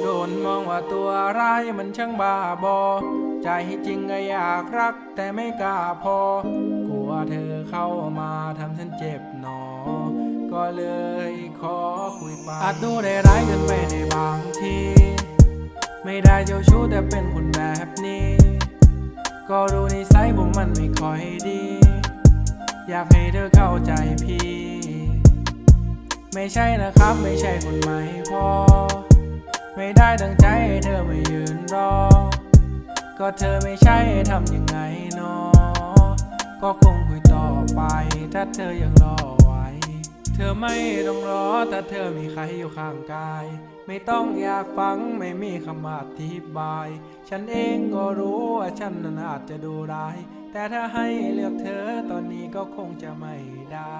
โดนมองว่าตัวร้ายมันช่างบ้าบอ ใจจริงก็อยากรักแต่ไม่กล้าพอ กลัวเธอเข้ามาทำฉันเจ็บหนอ ก็เลยขอคุยไปอาจดูได้ร้ายกินไปในบางที ไม่ได้เจ้าชู้แต่เป็นคนแบบนี้ ก็รู้นิสัยผมมันไม่ค่อยดี อยากให้เธอเข้าใจพี่ ไม่ใช่นะครับไม่ใช่คนใหม่พอ ไม่ได้ดังใจให้เธอไม่ยืนรอ ก็เธอไม่ใช่ทำยังไงเนอ ก็คงคุยต่อไป ถ้าเธอยังรอไว้ เธอไม่ต้องรอถ้าเธอมีใครอยู่ข้างกาย ไม่ต้องอยากฟังไม่มีคำอธิบาย ฉันเองก็รู้ว่าฉันนั้นอาจจะดูร้าย แต่ถ้าให้เลือกเธอตอนนี้ก็คงจะไม่ได้